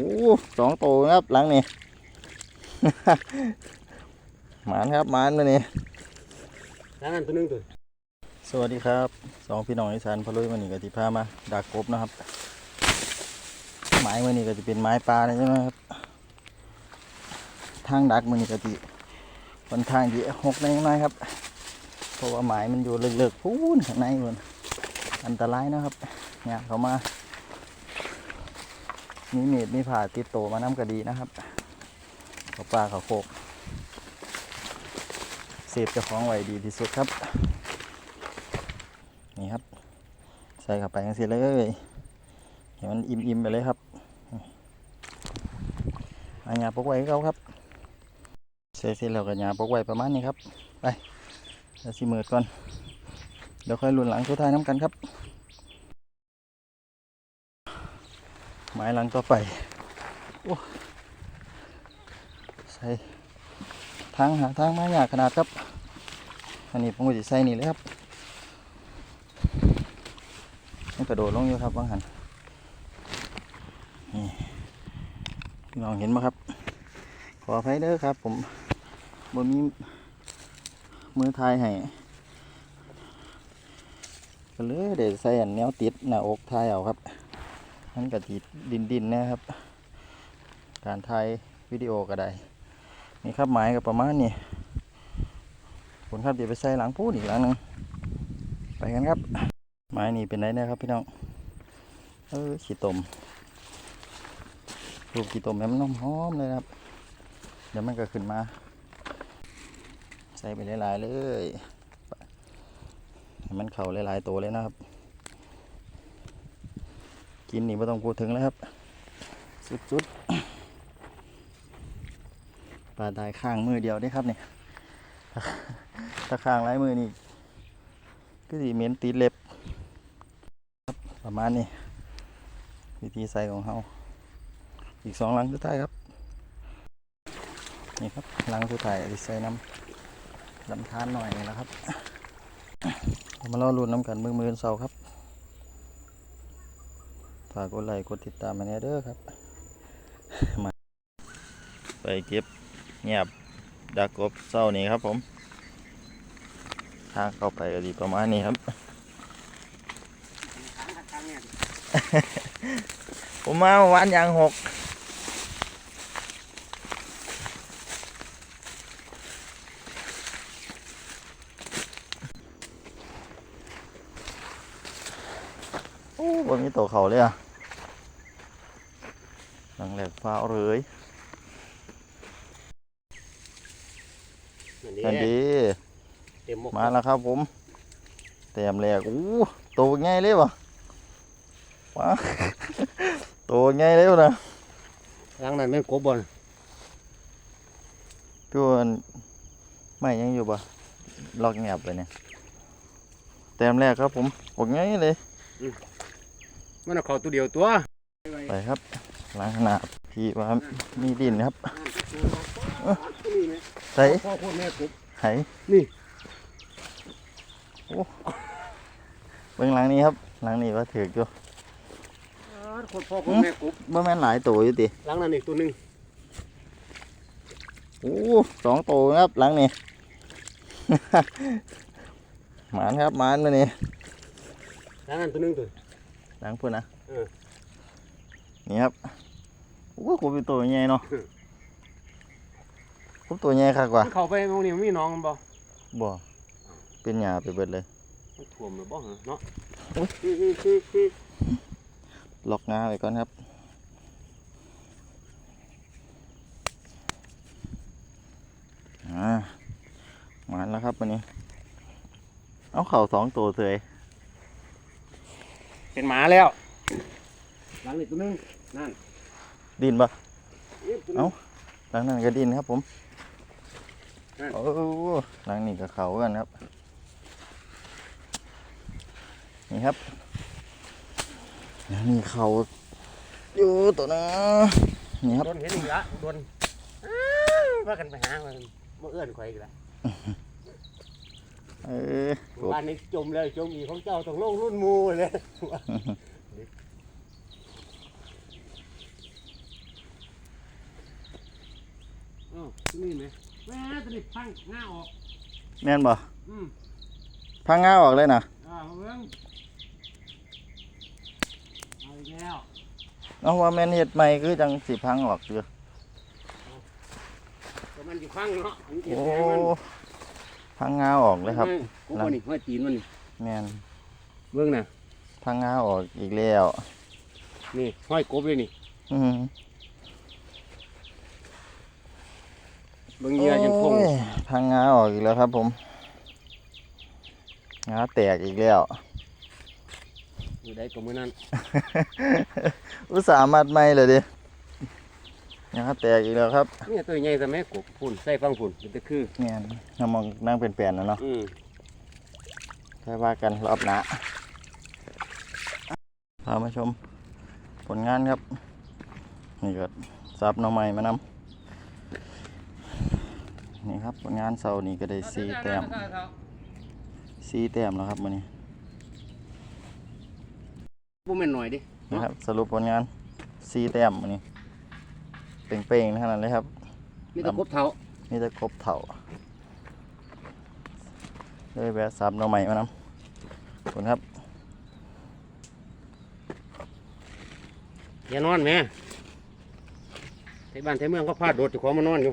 โอ้สองตัวครับหลังนี่หมานครับหมานมานี่แล้วนั่นตัวหนึงตัวสวัสดีครับสองพี่น้องอีสานพะลุยมันนี่ก็ที่พามาดักกบนะครับ ไม้มันนี่ก็จะเป็นไม้ปลาเลยใช่ไหมครับทางดักมันนี่ก็จะบนทางที่หกในน้อยครับเพราะว่าไม้มันอยู่เลิกๆพูนข้างในมันอันตรายนะครับเนี่ยเขามา มีเม็ดมีผ่าติดโตมาน้ำกระดีนะครับเขาปลาเขาโคกเสพเจ้าของไหวดีที่สุดครับ นี่ครับ ใส่เข้าไปกันสิเลยเห็นมันอิ่มๆไปเลยครับอันยาปกไว้เขาครับใส่เสร็จแล้วก็ยาปกไว้ประมาณนี้ครับ ไปเดี๋ยวสิมืดก่อนเดี๋ยวค่อยลุนหลังทุกท้ายน้ำกันครับ ไม้ลังต่อไปโอ้ใส่ทางหาทางไม้ยากขนาดครับ อันนี้ผมก็จะใส่นี่เลยครับมันกระโดดลงอยู่ครับบางหันนี่พี่น้องเห็นไหมครับ ขออภัยเด้อครับ ผมบนมีมือทายให้ก็เลยเดี๋ยวใส่อันแนวติดหน้าอกทายเอาครับ มันกระติดดินดินนะครับ การถ่ายวิดีโอก็ได้นี่ครับหมายก็ประมาณนี้ผลครับเดี๋ยวไปใส่หลังพูดอีกหลังหนึ่งไปกันครับ ไม้นี่เป็นไรนี่ยครับพี่น้องเออขี้ตมลูกขี้ตมแม่มันหอมเลยครับ เดี๋ยวมันก็ขึ้นมา ใส่ไปหลายๆเลย มันเข่าหลายๆตัวเลยนะครับ กินนี่ไม่ต้องพูดถึงแล้วครับ สุดๆปลาตายข้างมือเดียวได้ครับเนี่ยถ้าข้างไร้มือนี่ก็สีเหม็นตีเล็บประมาณนี้วิธีใส่ของเขาอีกสองลังสุดท้ายครับ นี่ครับลังสุดท้ายใส่น้ำลำธารหน่อยนะครับมาล่อรุ่นน้ำกันมือมือเสาครับ ฝากกดไลค์กดติดตามมาแน่เด้อครับมาไปเก็บเงียบดักกบเศร้านี้ครับผม ทางเข้าไปก็ดีประมาณนี้ครับทางทางเนี่ยผมมาวันยางหก โอ้บนมีตัวเขาเลยอะหลังแหลกฟ้าวเลยนั่นดินั่นดีเต็มหมกมาแล้วครับผมแต้มแหลกอู้ตัวใหญ่เลยวะว้าตัวใหญ่เลยวะนะหลังนั้นแม่นกบบอลพี่วาไม่ยังอยู่ปะล็อกเงียบไปเนี่ยแต้มแรกครับผมบอกง่ายเลย มันเอาเขาตัวเดียวตัวไปครับล้างขนาดพี่ว่ามีดินครับใส่พ่อพ่อแม่กบไหนี่โอ้เบื้องหลังนี้ครับหลังนี้ว่าถือกอยู่คนพ่อคนแม่กบบ่แม่นหลายตัวอยู่ติหลังนั้นอีกตัวหนึงโอ้สองตัวครับหลังนี้หมานครับหมานมานี่หลังนั้นตัวหนึงตัว หลังพุ่นนะเออ นี่ครับโอ้ผมเป็นตัวใหญ่เนาะผมตัวใหญ่คักกว่ามันเข้าไปตรงนี้มันมีหน้องมันบ่บ่เป็นหญ้าไปเบิดเลยมันท่วมหรือบ่เหรอเนาะอุ๊ยอืออืออืออือล็อกงาไว้ก่อนครับอ่ามาแล้วครับวันนี้ เอาเข่าสองตัวเสย เป็นหมาแล้ว หลังนี้ตัวหนึงนั่นดินปะนี่ตัวหนึงเอ้าหลังนั้นก็ดินครับผมนั่นโอ้หลังนี้ก็เขากันครับ นี่ครับหลังนี้เขาอยู่ตัวนะนี่ครับโดนเห็นอีกละโดนอ้าวว่ากันไปหาว่ากันบ่เอื้อนข่อยอีกละ เออบ้านนี้จมเลยจมอีกของเจ้าต้องลงรุ่นหมูเลยาวนี่ไหมแม่ตัวนี้พังหน้าออก แม่นบ่อืมพังงาออกเลยนะอ่าเบิ่งเอาอีกแล้วเอาว่าแม่นเฮ็ดใหม่คือจังสิพังออกอยู่ก็มันอยู่ข้างเนาะมันเก็บโอ้แรงมัน พังงาออกเลยครับ กูบ่นี่ห้อยตีนมันนี่แม่นเบิ่งน่ะพังงาออกอีกแล้ว นี่ห้อยกบเลยนี่ อืมเบิ่งเหยื่อยังคงโอ้ยพังงาออกอีกแล้วครับ ผมงาแตกอีกแล้ว อยู่ได้ก็มื้อนั้นอุตส่าห์มัดไม่เลยดิ งาแตกอีกแล้วครับเนี่ยตัวใหญ่ซะแม่กบพุ่นใส่ฟังพุ่นมันจะคือแม่นน้ำมองนั่งเป็นแปลนๆนะเนาะอืมค่อยว่ากันรอบหน้าพามาชม ผลงานครับนี่ก็ซับหน้องใหม่มานำนี่ครับผลงานเสาร์นี้ก็ได้สีแต้มสีแต้มแล้วครับมื้อนี้บ่แม่นหน่อยดินะครับ สรุปผลงานสีแต้มมื้อนี้ เป่งๆเท่านั้นเลยครับ มีแต่กบเฒ่านี่จะครบเถ่าเลยแวะซับหน้องใหม่มานำขอบคุณครับอย่านอนแม่ไทบ้านไทเมืองก็พาดโดดเจ้าของมานอนอยู่